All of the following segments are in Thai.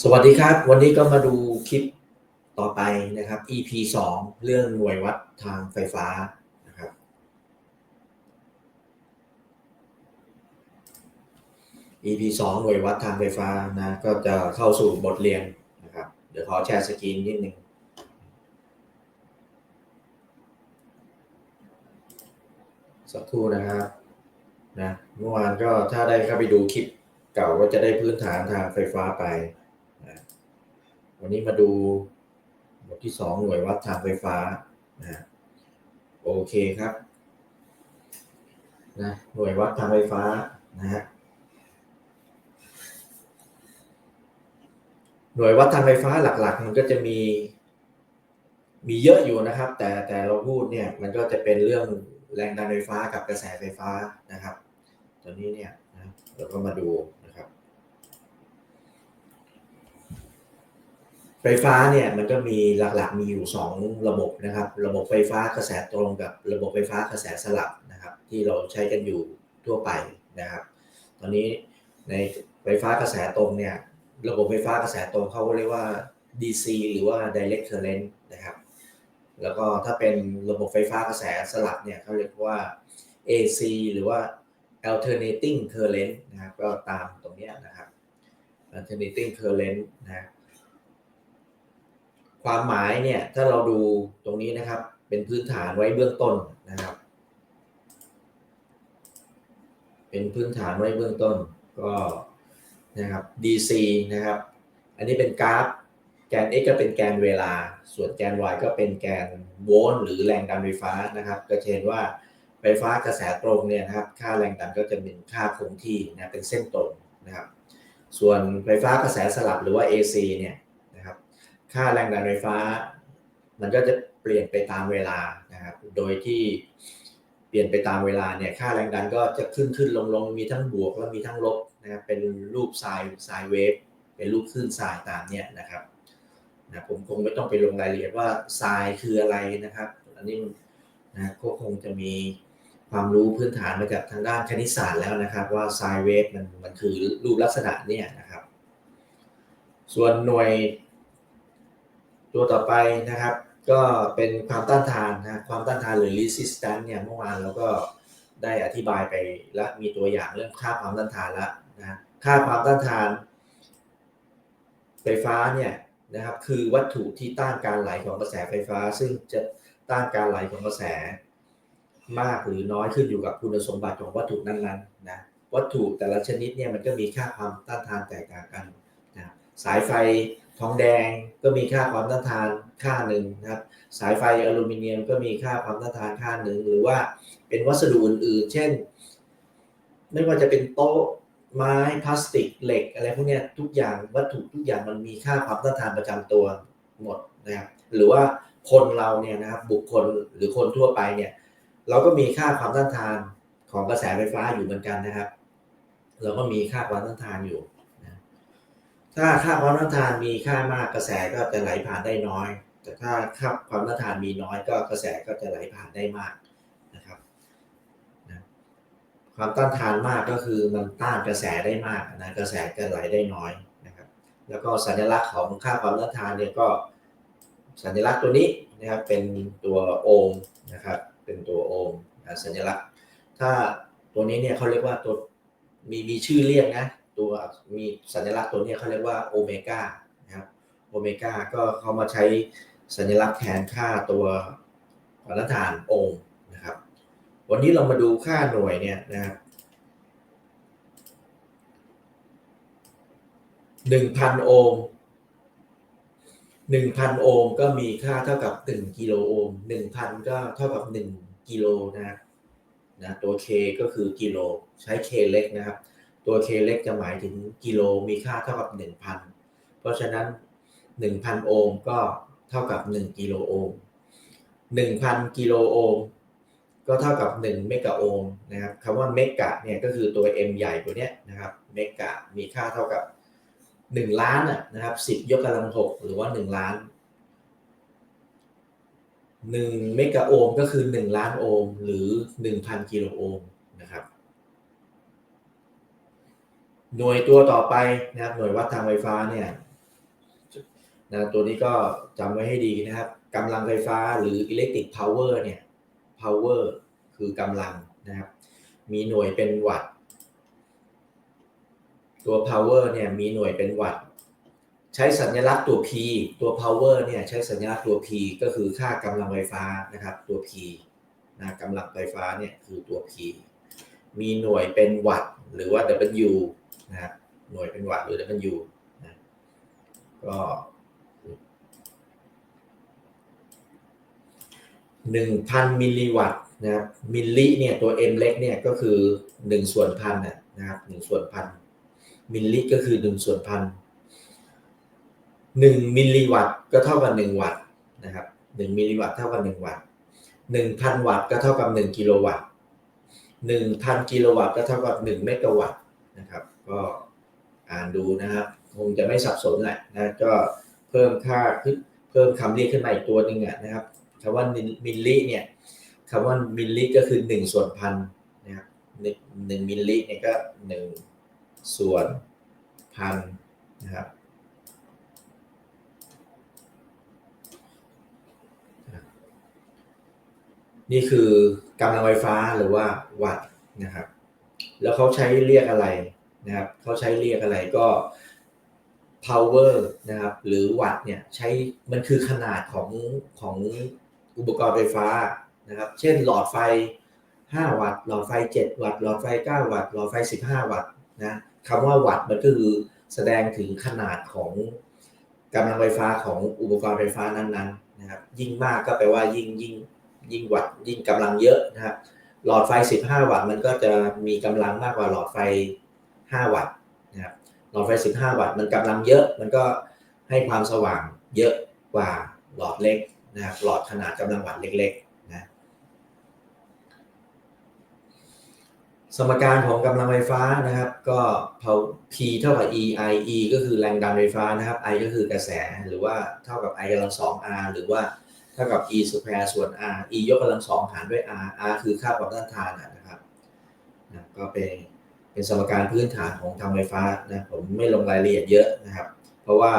สวัสดีครับ วันนี้ก็มาดูคลิปต่อไปนะครับ EP 2เรื่องหน่วยวัดทางไฟฟ้านะครับ EP 2หน่วยวัดทางไฟฟ้านะก็จะเข้าสู่บทเรียนนะครับ เดี๋ยวขอแชร์สกรีนนิดนึงสักครู่นะครับนะเมื่อวานก็ถ้าได้เข้าไปดูคลิป เก่าก็จะได้พื้นฐานทางไฟฟ้าไป วันนี้มาดูบทที่2หน่วยวัดทางไฟฟ้านะโอเคครับนะหน่วยวัดทางไฟฟ้านะฮะหน่วยวัดทางไฟฟ้าหลัก ๆ มันก็จะมี มีเยอะอยู่นะครับ แต่แต่เราพูดเนี่ยมันก็จะเป็นเรื่องแรงดันไฟฟ้ากับกระแสไฟฟ้านะครับ ตอนนี้เนี่ยนะเราก็มาดูนะครับ ไฟฟ้าเนี่ยมันก็มีหลักๆมีอยู่ 2 ระบบนะครับ ระบบไฟฟ้ากระแสตรงกับระบบไฟฟ้ากระแสสลับนะครับ ที่เราใช้กันอยู่ทั่วไปนะครับ ตอนนี้ในไฟฟ้ากระแสตรงเนี่ยระบบไฟฟ้ากระแสตรงเขาเรียกว่า DC หรือว่า direct current นะครับ แล้วก็ถ้าเป็นระบบไฟฟ้ากระแสสลับเนี่ยเขาเรียกว่า AC หรือว่า alternating current นะครับก็ตามตรงเนี้ยนะครับ alternating current นะค ความหมายเนี่ยถ้าเราดูตรงนี้นะครับ เป็นพื้นฐานไว้เบื้องต้นนะครับ เป็นพื้นฐานไว้เบื้องต้นก็นะครับ DC นะครับ อันนี้เป็นกราฟแกน x ก็เป็นแกนเวลา ส่วนแกน y ก็เป็นแกนโวลต์หรือแรงดันไฟฟ้านะครับ ก็เห็นว่าไฟฟ้ากระแสตรงเนี่ยนะครับ ค่าแรงดันก็จะเป็นค่าคงที่นะเป็นเส้นตรงนะครับ ส่วนไฟฟ้ากระแสสลับหรือว่า AC เนี่ย ค่าแรงดันไฟฟ้า มันก็จะเปลี่ยนไปตามเวลานะครับ โดยที่เปลี่ยนไปตามเวลาเนี่ย ค่าแรงดันก็จะขึ้นขึ้นลงลงมีทั้งบวกและมีทั้งลบนะครับ เป็นรูปไซน์ไซน์เวฟ เป็นรูปคลื่นทรายตามเนี่ยนะครับนะผมคงไม่ต้องไปลงรายละเอียดว่าทรายคืออะไรนะครับ อันนี้นะก็คงจะมีความรู้พื้นฐานมาจากทางด้านคณิตศาสตร์แล้วนะครับ ว่าไซน์เวฟมันมันคือรูปลักษณะเนี่ยนะครับ ส่วนหน่วย ตัวต่อไปนะครับ ก็เป็นความต้านทานนะความต้านทานหรือ resistance เนี่ยเมื่อวานเราก็ได้อธิบายไปและมีตัวอย่างเรื่องค่าความต้านทานแล้วนะค่าความต้านทาน ไฟฟ้าเนี่ยนะครับคือวัตถุที่ต้านการไหลของกระแสไฟฟ้า ซึ่งจะต้านการไหลของกระแส มากหรือน้อยขึ้นอยู่กับคุณสมบัติของวัตถุนั้นๆนะวัตถุแต่ละชนิดเนี่ยมันก็มีค่าความต้านทานแตกต่างกันนะสายไฟ ทองแดงก็มีค่าความต้านทานค่าหนึ่งนะครับ สายไฟอลูมิเนียมก็มีค่าความต้านทานค่าหนึ่งหรือว่าเป็นวัสดุอื่นๆ เช่น ไม่ว่าจะเป็นโต๊ะไม้พลาสติกเหล็กอะไรพวกนี้ทุกอย่างวัตถุทุกอย่างมันมีค่าความต้านทานประจำตัวหมดนะครับหรือว่าคนเราเนี่ยนะครับบุคคลหรือคนทั่วไปเนี่ยเราก็มีค่าความต้านทานของกระแสไฟฟ้าอยู่เหมือนกันนะครับ เราก็มีค่าความต้านทานอยู่ ถ้าค่าความต้านทานมีค่ามากกระแสก็จะไหลผ่านได้น้อย แต่ถ้าค่าความต้านทานมีน้อยก็กระแสก็จะไหลผ่านได้มากนะครับนะความต้านทานมากก็คือมันต้านกระแสได้มากนะกระแสก็ไหลได้น้อยนะครับ แล้วก็สัญลักษณ์ของค่าความต้านทานเนี่ยก็สัญลักษณ์ตัวนี้นะครับเป็นตัวโอห์มนะครับเป็นตัวโอห์มนะสัญลักษณ์ ถ้าตัวนี้เนี่ยเขาเรียกว่าตัวมีมีชื่อเรียกนะ ตัวมีสัญลักษณ์ตัวนี้เขาเรียกว่าโอเมก้านะครับโอเมก้าก็เขามาใช้สัญลักษณ์แทนค่าตัวควาต้านทานโอห์มนะครับ วันนี้เรามาดูค่าหน่วยเนี่ยนะครับหนึ่งพันโอห์มหนึ่งพันโอห์มก็มีค่าเท่ากับหนึ่งกิโลโอห์มหนึ่งพันก็เท่ากับหนึ่งกิโลนะนะตัว K ก็คือกิโลใช้ K เล็กนะครับ ตัว K เล็กจะหมายถึงกิโลมีค่าเท่ากับ 1,000 เพราะฉะนั้น 1,000 โอห์มก็เท่ากับ 1 กิโลโอห์ม1,000 กิโลโอห์มก็เท่ากับ 1 เมกะโอห์มนะครับคำว่าเมกะเนี่ยก็คือตัว M ใหญ่ตัวเนี้ยนะครับเมกะมีค่าเท่ากับ 1 ล้านนะครับ10 ยกกำลัง 6 หรือว่า 1 ล้าน1เมกะโอห์มก็คือ 1 ล้านโอห์มหรือ 1,000 กิโลโอห์มนะครับ หน่วยตัวต่อไปนะครับ หน่วยวัดทางไฟฟ้าเนี่ยนะตัวนี้ก็จำไว้ให้ดีนะครับกำลังไฟฟ้าหรือ electric power เนี่ย power คือกำลังนะครับ มีหน่วยเป็นวัตต์ตัว power เนี่ยมีหน่วยเป็นวัตต์ใช้สัญลักษณ์ตัว P ตัว power เนี่ยใช้สัญลักษณ์ตัว P ก็คือค่ากำลังไฟฟ้านะครับ ตัว P นะกำลังไฟฟ้าเนี่ยคือตัว P มีหน่วยเป็นวัตต์หรือว่า W นะครับหน่วยเป็นวัตต์หรือ W นะก็หนึ่งพันมิลลิวัตต์นะครับมิลลิเนี่ยตัว m เล็กเนี่ยก็คือหนึ่งส่วนพันนะครับหนึ่งส่วนพันมิลลิก็คือหนึ่งส่วนพันหนึ่งมิลลิวัตต์ก็เท่ากับหนึ่งวัตต์นะครับหนึ่งมิลลิวัตต์เท่ากับหนึ่งวัตต์หนึ่งพันวัตต์ก็เท่ากับหนึ่งกิโลวัตต์หนึ่งพันกิโลวัตต์ก็เท่ากับหนึ่งเมกะวัตต์นะครับ ก็อ่านดูนะครับคงจะไม่สับสนแหละนะก็เพิ่มค่าขึ้นเพิ่มคำเรียกขึ้นมาอีกตัวหนึ่งนะครับคำว่ามิลลิเนี่ยคำว่ามิลลิก็คือหนึ่งส่วนพันนะครับหนึ่งหนึ่งมิลลิเนี่ยก็หนึ่งส่วนพันนะครับนี่คือกำลังไฟฟ้าหรือว่าวัตต์นะครับ แล้วเขาใช้เรียกอะไร นะครับเขาใช้เรียกอะไรก็ power นะครับหรือวัตต์เนี่ยใช้มันคือขนาดของของอุปกรณ์ไฟฟ้านะครับเช่นหลอดไฟ 5 วัตต์หลอดไฟ 7 วัตต์หลอดไฟ 9 วัตต์หลอดไฟ 15 วัตต์นะคำว่าวัตต์มันก็คือแสดงถึงขนาดของกำลังไฟฟ้าของอุปกรณ์ไฟฟ้านั้นๆนะครับยิ่งมากก็แปลว่ายิ่งยิ่งยิ่งวัตต์ยิ่งกำลังเยอะนะครับหลอดไฟ 15 วัตต์มันก็จะมีกำลังมากกว่าหลอดไฟ 5 วัตต์นะครับหลอดไฟ 15 วัตต์มันกำลังเยอะ มันก็ให้ความสว่างเยอะกว่าหลอดเล็กนะครับหลอดขนาดกำลังวัตต์เล็กๆนะสมการของกำลังไฟฟ้านะครับก็ P เท่ากับ E I E ก็คือแรงดันไฟฟ้านะครับ I ก็คือกระแสหรือว่าเท่ากับ I กำลัง2 R หรือว่าเท่ากับ E square ส่วน R E ยกกำลัง2หารด้วย R R คือค่าความต้านทานนะครับนะก็เป็น เป็นสมการพื้นฐานของทางไฟฟ้านะผมไม่ลงรายละเอียดเยอะนะครับ เพราะว่า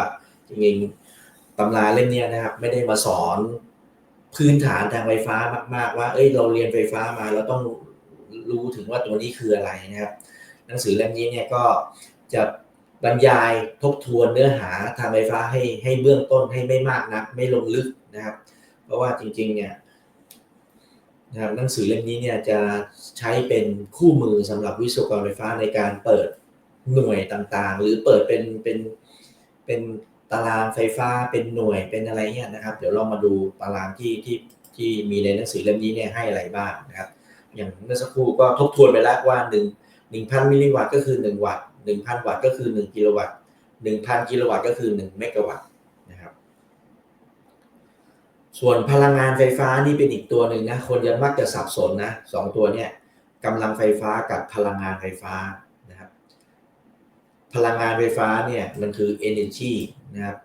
จริงๆตำราเล่มนี้นะครับ ไม่ได้มาสอนพื้นฐานทางไฟฟ้ามาก ๆ ว่า เอ้ยเราเรียนไฟฟ้ามาเราต้องรู้ถึงว่าตัวนี้คืออะไรนะครับ หนังสือเล่มนี้เนี่ยก็จะบรรยายทบทวนเนื้อหาทางไฟฟ้าให้ให้เบื้องต้นให้ไม่มากนัก ไม่ลงลึกนะครับ เพราะว่าจริงๆเนี่ย นะครับหนังสือเล่มนี้เนี่ยจะใช้เป็นคู่มือสำหรับวิศวกรไฟฟ้าในการเปิดหน่วยต่างๆ หรือเปิดเป็นเป็นเป็นตารางไฟฟ้าเป็นหน่วยเป็นอะไรเงี้ยนะครับ เดี๋ยวเรามาดูตารางที่ที่ที่มีในหนังสือเล่มนี้เนี่ยให้อะไรบ้างนะครับ อย่างเมื่อสักครู่ก็ทบทวนไปแล้วว่าหนึ่งหนึ่งพันมิลลิวัตต์ก็คือหนึ่งวัตต์หนึ่งพันวัตต์ก็คือหนึ่งกิโลวัตต์หนึ่งพันกิโลวัตต์ก็คือหนึ่งเมกะวัตต์ ส่วนพลังงานไฟฟ้านี่เป็นอีกตัวหนึ่งนะ คนยังมักจะสับสนนะสองตัวเนี่ยกำลังไฟฟ้ากับพลังงานไฟฟ้านะครับ พลังงานไฟฟ้าเนี่ยมันคือ energy นะครับ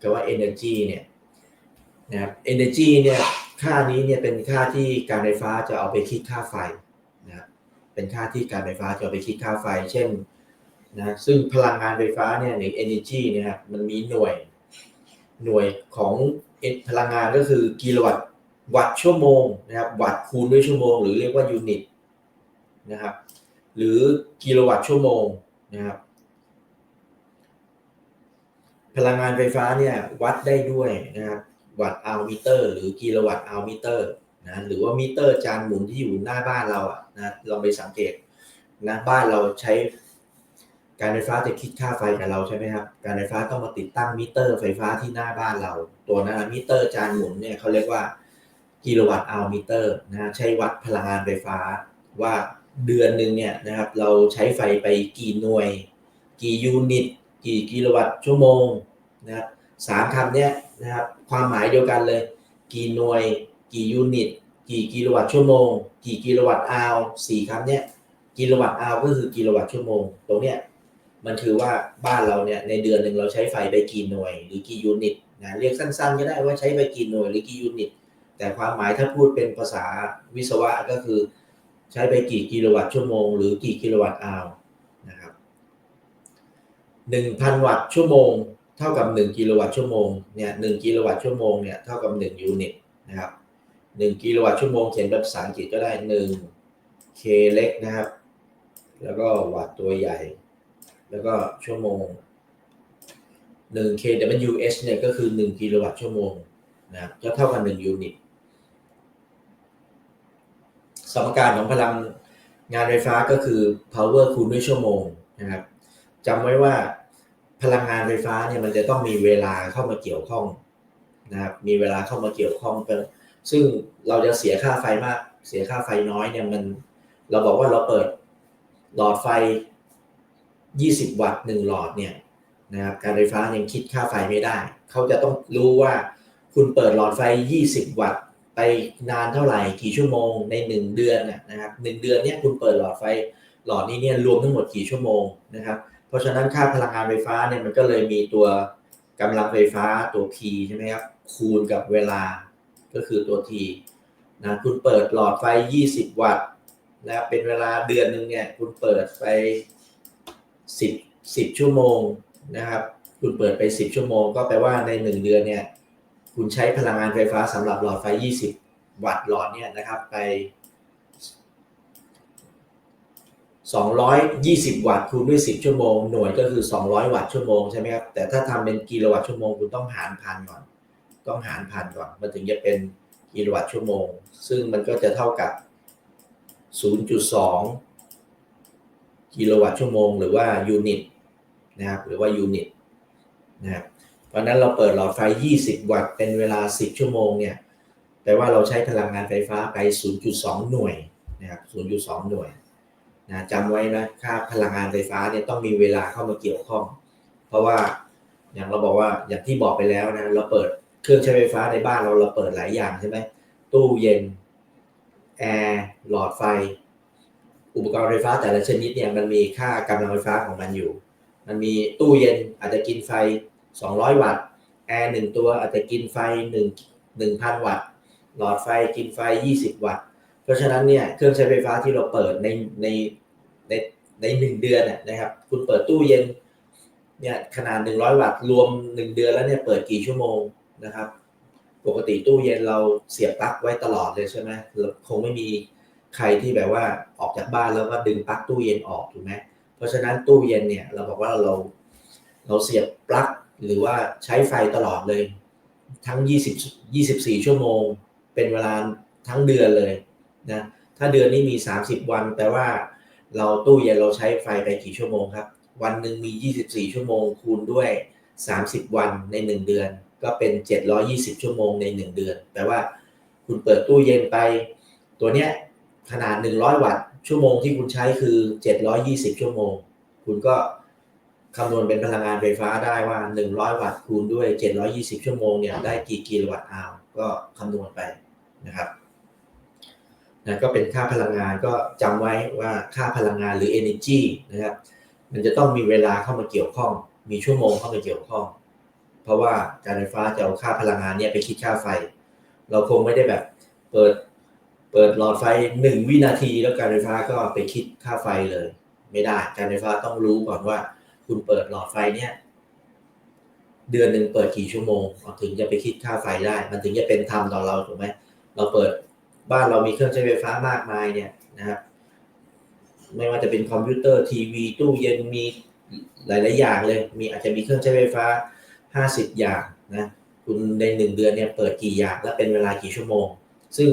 คำว่า energy เนี่ยนะครับ energy เนี่ยค่านี้เนี่ยเป็นค่าที่การไฟฟ้าจะเอาไปคิดค่าไฟนะครับเป็นค่าที่การไฟฟ้าจะเอาไปคิดค่าไฟ เช่นนะซึ่งพลังงานไฟฟ้าเนี่ยหรือ energy เนี่ยครับมันมีหน่วยหน่วยของ พลังงานก็คือกิโลวัตต์วัตต์ชั่วโมงนะครับ วัตต์คูณด้วยชั่วโมง หรือเรียกว่ายูนิตนะครับ หรือกิโลวัตต์ชั่วโมงนะครับ พลังงานไฟฟ้าเนี่ยวัดได้ด้วยนะครับ วัตต์อัลมิเตอร์ หรือกิโลวัตต์อัลมิเตอร์นะหรือว่ามิเตอร์จานหมุนที่อยู่หน้าบ้านเราอะนะลองไปสังเกตนะบ้านเราใช้ การไฟฟ้าจะคิดค่าไฟกับเราใช่ไหมครับ การไฟฟ้าต้องมาติดตั้งมิเตอร์ไฟฟ้าที่หน้าบ้านเรา ตัวนั้นมิเตอร์จานหมุนเนี่ยเขาเรียกว่ากิโลวัตต์อัลมิเตอร์นะใช้วัดพลังงานไฟฟ้าว่าเดือนหนึ่งเนี่ยนะครับเราใช้ไฟไปกี่หน่วย กี่ยูนิต กี่กิโลวัตต์ชั่วโมงนะครับสามคำเนี้ยนะครับความหมายเดียวกันเลย กี่หน่วย กี่ยูนิต กี่กิโลวัตต์ชั่วโมง กี่กิโลวัตต์อาวสี่คำเนี้ยกิโลวัตต์อาวก็คือกิโลวัตต์ชั่วโมง ตรงเนี้ย มันคือว่าบ้านเราเนี่ยในเดือนหนึ่งเราใช้ไฟไปกี่หน่วย หรือกี่ยูนิตนะเรียกสั้นๆ ก็ได้ว่าใช้ไปกี่หน่วยหรือกี่ยูนิต แต่ความหมายถ้าพูดเป็นภาษาวิศวะก็คือ ใช้ไปกี่กิโลวัตต์ชั่วโมง หรือกี่กิโลวัตต์อาวนะครับ1,000วัตต์ชั่วโมง เท่ากับ1กิโลวัตต์ชั่วโมงเนี่ย1กิโลวัตต์ชั่วโมงเนี่ยเท่ากับ1ยูนิตนะครับ1กิโลวัตต์ชั่วโมงเขียนเป็นภาษาอังกฤษก็ได้1 k เล็กนะครับ แล้วก็วัตต์ตัวใหญ่ แล้วก็ชั่วโมง1 kWh เนี่ยก็คือ 1 กิโลวัตต์ชั่วโมงนะครับก็เท่ากับ1ยูนิต สมการของพลังงานไฟฟ้าก็คือ power คูณด้วยชั่วโมงนะครับจำไว้ว่าพลังงานไฟฟ้าเนี่ยมันจะต้องมีเวลาเข้ามาเกี่ยวข้องนะครับ มีเวลาเข้ามาเกี่ยวข้องเป็นซึ่งเราจะเสียค่าไฟมาก เสียค่าไฟน้อยเนี่ยมัน เราบอกว่าเราเปิดหลอดไฟ 20 วัตต์1หลอดเนี่ยนะครับการไฟฟ้ายังคิดค่าไฟไม่ได้ เขาจะต้องรู้ว่าคุณเปิดหลอดไฟ 20 วัตต์ไปนานเท่าไหร่กี่ชั่วโมงใน 1 เดือนนะครับหเดือนเนี้ยคุณเปิดหลอดไฟหลอดนี้เนี่ยรวมทั้งหมดกี่ชั่วโมงนะครับ เพราะฉะนั้นค่าพลังงานไฟฟ้าเนี่ยมันก็เลยมีตัวกำลังไฟฟ้าตัว P ใช่ไหมครับคูณกับเวลาก็คือตัว T นะคุณเปิดหลอดไฟ 20 วัตต์นะเป็นเวลาเดือนหนึ่งเนี่ยคุณเปิดไป 10 10 ชั่วโมงนะครับ คุณเปิดไป 10 ชั่วโมง ก็แปลว่าใน 1 เดือนเนี่ย คุณใช้พลังงานไฟฟ้าสำหรับหลอดไฟ 20 วัตต์หลอดเนี่ยนะครับไป 220 วัตต์คูณด้วย 10 ชั่วโมง หน่วยก็คือ 200 วัตต์ชั่วโมงใช่ไหมครับ แต่ถ้าทำเป็นกิโลวัตต์ชั่วโมง คุณต้องหารพันก่อน ต้องหารพันก่อน มันถึงจะเป็นกิโลวัตต์ชั่วโมง ซึ่งมันก็จะเท่ากับ 0.2 กิโลวัตต์ชั่วโมง หรือว่ายูนิตนะครับหรือว่ายูนิตนะครับเพราะนั้นเราเปิดหลอดไฟ 20 วัตต์เป็นเวลา 10 ชั่วโมงเนี่ยแปลว่าเราใช้พลังงานไฟฟ้าไป 0.2 หน่วยนะครับ 0.2 หน่วยนะจำไว้นะค่าพลังงานไฟฟ้าเนี่ยต้องมีเวลาเข้ามาเกี่ยวข้อง เพราะว่าอย่างเราบอกว่าอย่างที่บอกไปแล้วนะเราเปิดเครื่องใช้ไฟฟ้าในบ้านเราเราเปิดหลายอย่างใช่ไหมตู้เย็นแอร์หลอดไฟ อุปกรณ์ไฟฟ้าแต่ละชนิดเนี่ยมันมีค่ากำลังไฟฟ้าของมันอยู่ มันมีตู้เย็นอาจจะกินไฟ 200 วัตต์ แอร์หนึ่งตัวอาจจะกินไฟ1 1,000 วัตต์ หลอดไฟกินไฟ 20 วัตต์ เพราะฉะนั้นเนี่ยเครื่องใช้ไฟฟ้าที่เราเปิดในในในในหนึ่งเดือนนะครับ คุณเปิดตู้เย็นเนี่ยขนาด 100 วัตต์รวม 1 เดือนแล้วเนี่ยเปิดกี่ชั่วโมงนะครับ ปกติตู้เย็นเราเสียบปลั๊กไว้ตลอดเลยใช่ไหมคงไม่มี ใครที่แบบว่าออกจากบ้านแล้วก็ดึงปลั๊กตู้เย็นออกถูกไหมเพราะฉะนั้นตู้เย็นเนี่ยเราบอกว่าเราเราเสียบปลั๊กหรือว่าใช้ไฟตลอดเลย ทั้ง 20 24 ชั่วโมง เป็นเวลาทั้งเดือนเลยนะถ้าเดือนนี้มี 30 วันแปลว่า เราตู้เย็นเราใช้ไฟไปกี่ชั่วโมงครับ วันหนึ่งมี 24 ชั่วโมง คูณด้วย 30 วันใน 1 เดือน ก็เป็น 720 ชั่วโมงใน 1 เดือน แปลว่า คุณเปิดตู้เย็นไป ตัวเนี้ย ขนาด 100 วัตต์ ชั่วโมงที่คุณใช้คือ 720 ชั่วโมง คุณก็คำนวณเป็นพลังงานไฟฟ้าได้ว่า 100 วัตต์คูณด้วย 720 ชั่วโมงเนี่ยได้กี่กิโลวัตต์อาวก็คำนวณไปนะครับนะก็เป็นค่าพลังงานก็จำไว้ว่าค่าพลังงานหรือ energy นะครับ มันจะต้องมีเวลาเข้ามาเกี่ยวข้อง มีชั่วโมงเข้ามาเกี่ยวข้อง เพราะว่าการไฟฟ้าจะเอาค่าพลังงานเนี่ยไปคิดค่าไฟ เราคงไม่ได้แบบเปิด เปิดหลอดไฟหนึ่งวินาที แล้วการไฟฟ้าก็ไปคิดค่าไฟเลย ไม่ได้ การไฟฟ้าต้องรู้ก่อนว่า คุณเปิดหลอดไฟเนี่ย เดือนหนึ่งเปิดกี่ชั่วโมงถึงจะไปคิดค่าไฟได้ มันถึงจะเป็นธรรมต่อเราถูกไหมเราเปิดบ้านเรามีเครื่องใช้ไฟฟ้ามากมายเนี่ยนะครับไม่ว่าจะเป็นคอมพิวเตอร์ทีวีตู้เย็นมีหลายๆอย่างเลย มีอาจจะมีเครื่องใช้ไฟฟ้า 50 อย่างนะคุณในหนึ่งเดือนเนี่ยเปิดกี่อย่างและเป็นเวลากี่ชั่วโมง ซึ่ง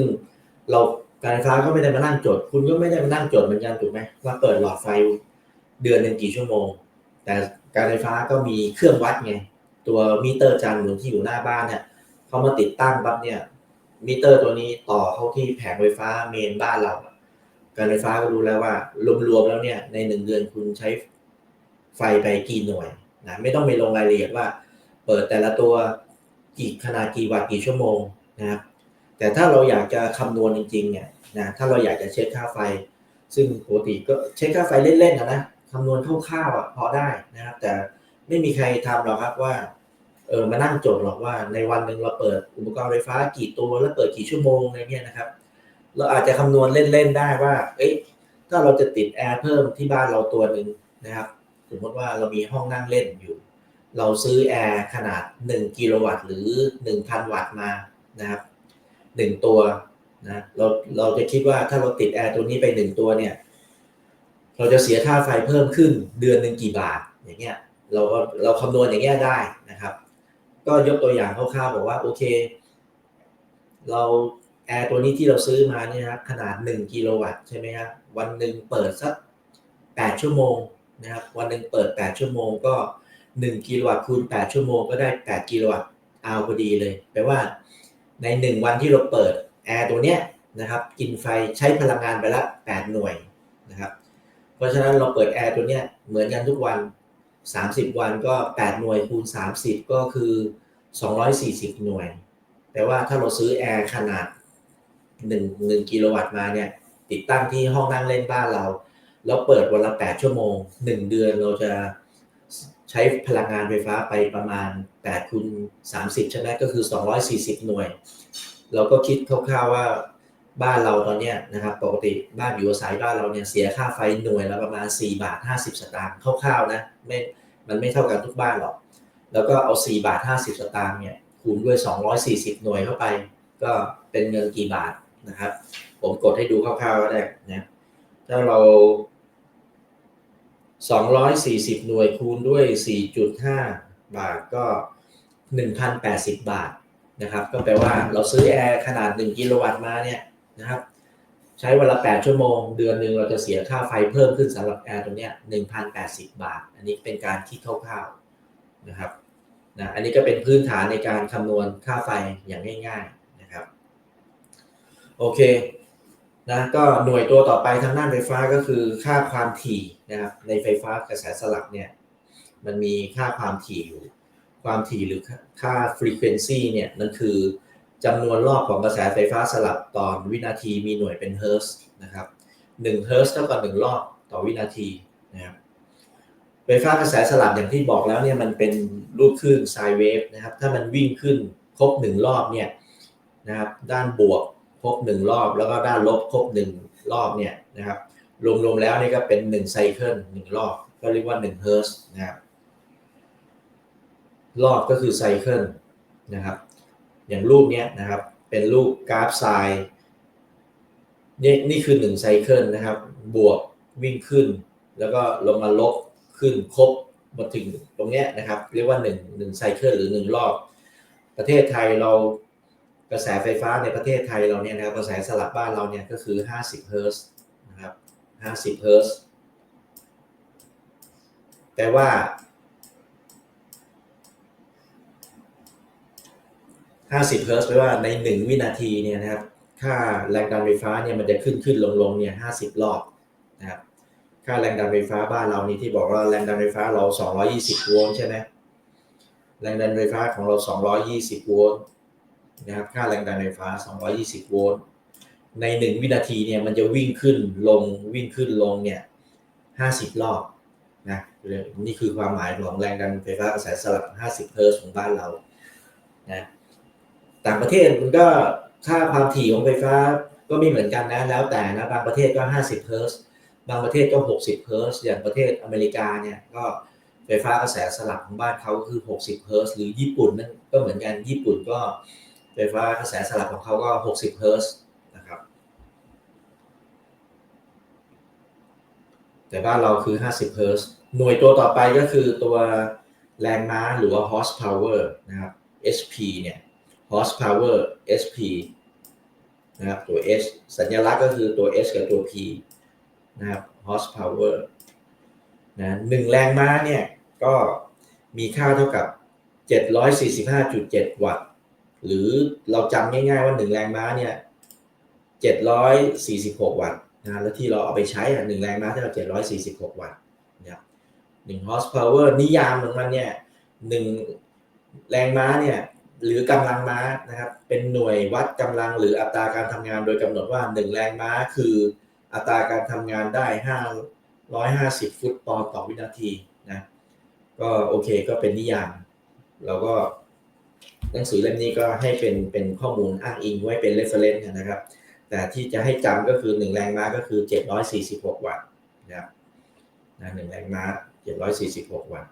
เราการไฟฟ้าก็ไม่ได้มานั่งจด คุณก็ไม่ได้มานั่งจดเหมือนกันถูกไหมว่าเปิดหลอดไฟเดือนหนึ่งกี่ชั่วโมง แต่การไฟฟ้าก็มีเครื่องวัดไง ตัวมิเตอร์จานหมุนที่อยู่หน้าบ้านเนี่ยเขามาติดตั้งปั๊บเนี่ยมิเตอร์ตัวนี้ต่อเข้าที่แผงไฟฟ้าเมนบ้านเรา การไฟฟ้าก็รู้แล้วว่ารวมๆแล้วเนี่ยในหนึ่งเดือนคุณใช้ไฟไปกี่หน่วยนะไม่ต้องไปลงรายละเอียดว่า เปิดแต่ละตัวกี่ขนาดกี่วัตต์กี่ชั่วโมงนะครับ แต่ถ้าเราอยากจะคำนวณจริงๆเนี่ยนะถ้าเราอยากจะเช็คค่าไฟ ซึ่งปกติก็เช็คค่าไฟเล่นๆนะนะคำนวณคร่าวๆอะพอได้นะครับ แต่ไม่มีใครทำหรอกครับว่าเออมานั่งจดหรอกว่าในวันหนึ่งเราเปิดอุปกรณ์ไฟฟ้ากี่ตัวแล้วเปิดกี่ชั่วโมงอะไรเงี้ยนะครับ เราอาจจะคำนวณเล่นๆได้ว่า เอ๊ะถ้าเราจะติดแอร์เพิ่มที่บ้านเราตัวหนึ่งนะครับสมมติว่าเรามีห้องนั่งเล่นอยู่ เราซื้อแอร์ขนาด 1 กิโลวัตต์หรือ 1,000 วัตต์มานะครับ หนึ่งตัวนะเราเราจะคิดว่าถ้าเราติดแอร์ตัวนี้ไปหนึ่งตัวเนี่ย เราจะเสียค่าไฟเพิ่มขึ้นเดือนหนึ่งกี่บาทอย่างเงี้ยเราก็เราคำนวณอย่างเงี้ยได้นะครับ ก็ยกตัวอย่างคร่าวๆบอกว่าโอเค เราแอร์ตัวนี้ที่เราซื้อมาเนี่ยครับขนาด 1 กิโลวัตต์ใช่ไหมครับวันหนึ่งเปิดสัก 8 ชั่วโมงนะครับวันหนึ่งเปิด 8 ชั่วโมงก็ 1 กิโลวัตต์คูณ 8 ชั่วโมงก็ได้ 8 กิโลวัตต์เอาพอดีเลยแปลว่า ใน 1 วันที่เราเปิดแอร์ตัวเนี้ยนะครับกินไฟใช้พลังงานไปละ8หน่วยนะครับเพราะฉะนั้นเราเปิดแอร์ตัวเนี้ยเหมือนกันทุกวัน 30 วันก็ 8 หน่วยคูณ 30 ก็คือ 240 หน่วย แต่ว่าถ้าเราซื้อแอร์ขนาด 1 1กิโลวัตต์มาเนี่ยติดตั้งที่ห้องนั่งเล่นบ้านเรา แล้วเปิดวันละ 8 ชั่วโมง 1 เดือนเราจะ ใช้พลังงานไฟฟ้าไปประมาณ8คูณ30 ใช่ไหมก็คือ 240 หน่วย เราก็คิดคร่าวๆว่าบ้านเราตอนนี้นะครับปกติบ้านอยู่อาศัยบ้านเราเนี่ยเสียค่าไฟหน่วยละประมาณ 4 บาท 50 สตางค์คร่าวๆนะไม่มันไม่เท่ากันทุกบ้านหรอก แล้วก็เอา 4 บาท 50 สตางค์เนี่ยคูณด้วย 240 หน่วยเข้าไป ก็เป็นเงินกี่บาทนะครับ ผมกดให้ดูคร่าวๆก็ได้นะถ้าเรา 240 หน่วยคูณด้วย 4.5 บาทก็ 1,080 บาทนะครับ ก็แปลว่าเราซื้อแอร์ขนาด 1 กิโลวัตต์มาเนี่ยนะครับ ใช้วันละ 8 ชั่วโมง เดือนหนึ่งเราจะเสียค่าไฟเพิ่มขึ้นสำหรับแอร์ตัวเนี้ย1,080 บาท อันนี้เป็นการคิดคร่าวๆนะครับนะอันนี้ก็เป็นพื้นฐานในการคำนวณค่าไฟอย่างง่าย ๆนะครับ โอเค นะก็หน่วยตัวต่อไปทางด้านไฟฟ้าก็คือค่าความถี่นะครับในไฟฟ้ากระแสสลับเนี่ยมันมีค่าความถี่อยู่ความถี่หรือค่า frequency เนี่ยมันคือจำนวนรอบของกระแสไฟฟ้าสลับตอนวินาทีมีหน่วยเป็นเฮิร์ตนะครับ1เฮิร์ตเท่ากับ1รอบต่อวินาทีนะครับไฟฟ้ากระแสสลับอย่างที่บอกแล้วเนี่ยมันเป็นรูปคลื่นไซน์เวฟนะครับถ้ามันวิ่งขึ้นครบ 1 รอบเนี่ยนะครับด้านบวก ครบหนึ่งรอบแล้วก็ด้านลบครบหนึ่งรอบเนี่ยนะครับรวมๆแล้วนี่ก็เป็นหนึ่งไซเคิลหนึ่งรอบก็เรียกว่าหนึ่งเฮิร์ตซ์นะครับรอบก็คือไซเคิลนะครับ อย่างรูปเนี้ยนะครับ เป็นรูปกราฟไซน์นี่นี่คือหนึ่งไซเคิลนะครับ บวกวิ่งขึ้น แล้วก็ลงมาลบขึ้นครบมาถึงตรงเนี้ยนะครับ เรียกว่าหนึ่งหนึ่งไซเคิลหรือหนึ่งรอบ ประเทศไทยเรา กระแสไฟฟ้าในประเทศไทยเราเนี่ยนะครับกระแสสลับบ้านเราเนี่ยก็คือ 50 เฮิร์ตซ์นะครับ50 เฮิร์ตซ์แต่ว่า 50 เฮิร์ตซ์แปลว่าใน 1 วินาทีเนี่ยนะครับค่าแรงดันไฟฟ้าเนี่ยมันจะขึ้นขึ้นลงลงเนี่ย50 รอบนะครับค่าแรงดันไฟฟ้าบ้านเรานี่ที่บอกว่าแรงดันไฟฟ้าเรา 220 โวลต์ใช่ไหมแรงดันไฟฟ้าของเรา 220 โวลต์ นะครับค่าแรงดันไฟฟ้า 220 โวลต์ ใน 1 วินาทีเนี่ยมันจะวิ่งขึ้นลงวิ่งขึ้นลงเนี่ย 50 รอบนะนี่คือความหมายของแรงดันไฟฟ้ากระแสสลับ 50 เฮิร์ตซ์ของบ้านเรานะต่างประเทศมันก็ค่าความถี่ของไฟฟ้าก็ไม่เหมือนกันนะ แล้วแต่นะบางประเทศก็ 50 เฮิร์ตซ์บางประเทศก็ 60 เฮิร์ตซ์อย่างประเทศอเมริกาเนี่ยก็ไฟฟ้ากระแสสลับของบ้านเขาก็คือ 60 เฮิร์ตซ์หรือญี่ปุ่นนั่นก็เหมือนกันญี่ปุ่นก็ ไฟฟ้ากระแสสลับของเขาก็ 60 เฮิร์ตซ์นะครับ แต่บ้านเราคือ 50 เฮิร์ตซ์หน่วยตัวต่อไปก็คือตัวแรงม้าหรือว่า horsepower นะครับ HP เนี่ย horsepower HP นะครับตัว H สัญลักษณ์ก็คือตัว H กับตัว P นะครับ horsepower นะหนึ่งแรงม้าเนี่ย ก็มีค่าเท่ากับ 745.7 วัตต์ หรือเราจำง่ายๆว่า1แรงม้าเนี่ย746วัตต์นะแล้วที่เราเอาไปใช้อะหนึ่งแรงม้าเท่ากับ746วัตต์นะครับหนึ่ง horsepower นิยามของมันเนี่ยหนึ่งแรงม้าเนี่ยหรือกำลังม้านะครับเป็นหน่วยวัดกำลังหรืออัตราการทำงานโดยกำหนดว่า 1 แรงม้าคืออัตราการทำงานได้ 550 ฟุตปอนด์ต่อวินาทีนะก็โอเคก็เป็นนิยาม เราก็ หนังสือเล่มนี้ก็ให้เป็นเป็นข้อมูลอ้างอิงไว้เป็น reference นะครับ แต่ที่จะให้จำก็คือ 1 แรงม้าก็คือ 746 วัตต์นะครับนะหนึ่งแรงม้า 746 วัตต์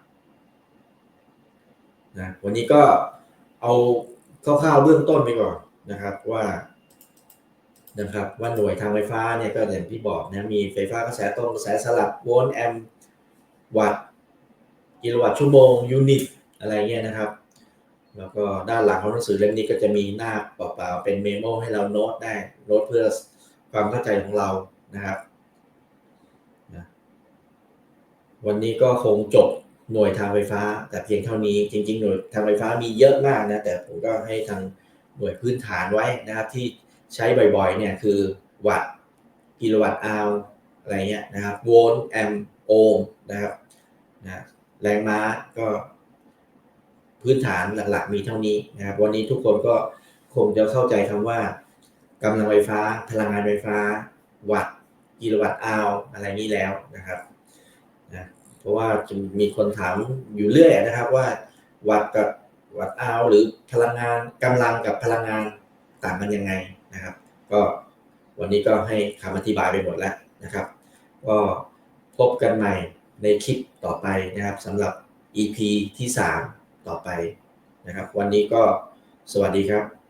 นะวันนี้ก็เอาคร่าวๆเบื้องต้นไปก่อนนะครับว่านะครับว่าหน่วยทางไฟฟ้าเนี่ยก็อย่างที่บอกนะมีไฟฟ้ากระแสตรงกระแสสลับโวลต์แอมป์วัตต์กิโลวัตต์ชั่วโมงยูนิตอะไรเงี้ยนะครับ แล้วก็ด้านหลังของหนังสือเล่มนี้ก็จะมีหน้าเปล่าๆเป็นเมโมให้เราโน้ตได้โน้ตเพื่อความเข้าใจของเรานะครับนะวันนี้ก็คงจบหน่วยทางไฟฟ้า แต่เพียงเท่านี้จริง ๆ หน่วยทางไฟฟ้ามีเยอะมากนะแต่ผมก็ให้ทางหน่วยพื้นฐานไว้นะครับ ที่ใช้บ่อยๆเนี่ยคือวัตต์กิโลวัตต์อาวอะไรเงี้ยนะครับโวลต์แอมป์โอห์มนะครับนะแรงม้าก็ พื้นฐานหลักๆ มีเท่านี้นะครับ วันนี้ทุกคนก็คงจะเข้าใจคำว่ากำลังไฟฟ้า พลังงานไฟฟ้า วัตต์กิโลวัตต์อาวอะไรนี้แล้วนะครับนะเพราะว่าจะมีคนถามอยู่เรื่อยนะครับว่า วัตต์กับวัตต์อาวหรือพลังงานกำลังกับพลังงานต่างกันยังไงนะครับ ก็วันนี้ก็ให้คำอธิบายไปหมดแล้วนะครับ ก็พบกันใหม่ในคลิปต่อไปนะครับสำหรับ EP ที่ 3 ต่อไปนะครับ วันนี้ก็สวัสดีครับ